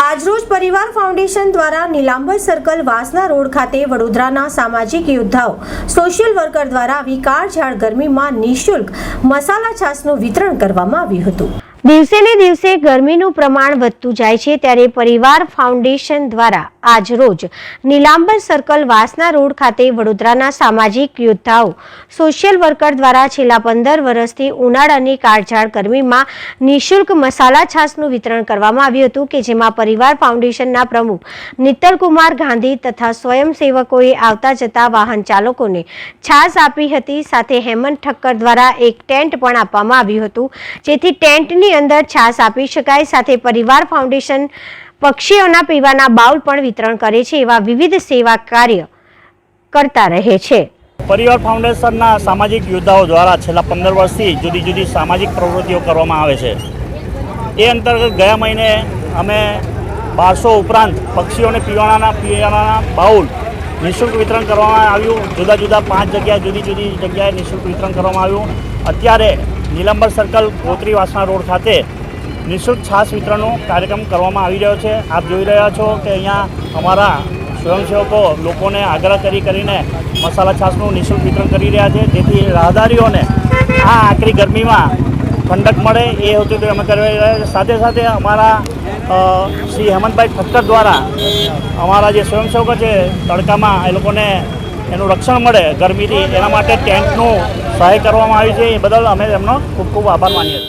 આજરોજ પરિવાર ફાઉન્ડેશન દ્વારા નીલાંબર સર્કલ વાસના રોડ ખાતે વડોદરાના સામાજિક યોદ્ધાઓ, સોશિયલ વર્કર દ્વારા વિકાર ઝાડ ગરમીમાં નિઃશુલ્ક મસાલા છાસનું વિતરણ કરવામાં આવ્યું હતું. દિવસે ને દિવસે ગરમીનું પ્રમાણ વધતું જાય છે ત્યારે પરિવાર ફાઉન્ડેશન દ્વારા આજ રોજ નીલાંબર સર્કલ વાસના રોડ ખાતે વડોદરાના સામાજિક યોદ્ધાઓ સોશિયલ વર્કર દ્વારા છેલ્લા પંદર વર્ષથી ઉનાળાની કાળઝાળ ગરમીમાં નિઃશુલ્ક મસાલા છાશનું વિતરણ કરવામાં આવ્યું હતું કે જેમાં પરિવાર ફાઉન્ડેશનના પ્રમુખ નિત્તલકુમાર ગાંધી તથા સ્વયંસેવકોએ આવતા જતા વાહન ચાલકોને છાશ આપી હતી. સાથે હેમંત ઠક્કર દ્વારા એક ટેન્ટ પણ આપવામાં આવ્યું હતું જેથી ટેન્ટની અંદર છાશ આપી શકાય. સાથે પરિવાર ફાઉન્ડેશન પક્ષીઓના પીવાના બાઉલ પણ વિતરણ કરે છે એવા વિવિધ સેવા કાર્ય કરતા રહે છે. પરિવાર ફાઉન્ડેશનના સામાજિક યોદ્ધાઓ દ્વારા છેલ્લા પંદર વર્ષથી જુદી જુદી સામાજિક પ્રવૃત્તિઓ કરવામાં આવે છે. એ અંતર્ગત ગયા મહિને અમે બારસો ઉપરાંત પક્ષીઓને પીવાના પીવાના બાઉલ નિઃશુલ્ક વિતરણ કરવામાં આવ્યું. જુદા જુદા પાંચ જગ્યાએ જુદી જુદી જગ્યાએ નિઃશુલ્ક વિતરણ કરવામાં આવ્યું. અત્યારે નીલંબર સર્કલ ગોત્રી વાસણા રોડ ખાતે નિઃશુલ્ક છાશ વિતરણનો કાર્યક્રમ કરવામાં આવી રહ્યો છે. આપ જોઈ રહ્યા છો કે અહીંયા અમારા સ્વયંસેવકો લોકોને આગ્રહ કરી કરીને મસાલા છાશનું નિઃશુલ્ક વિતરણ કરી રહ્યા છે. જેથી રાહદારીઓને આ આકરી ગરમીમાં ઠંડક મળે એ હેતુ અમે કરી રહ્યા છીએ. સાથે સાથે અમારા શ્રી હેમંતભાઈ ઠક્કર દ્વારા અમારા જે સ્વયંસેવકો છે, તડકામાં એ લોકોને એનું રક્ષણ મળે ગરમીથી, એના માટે ટેન્ટનું સહાય કરવામાં આવી છે. એ બદલ અમે એમનો ખૂબ ખૂબ આભાર માનીએ છીએ.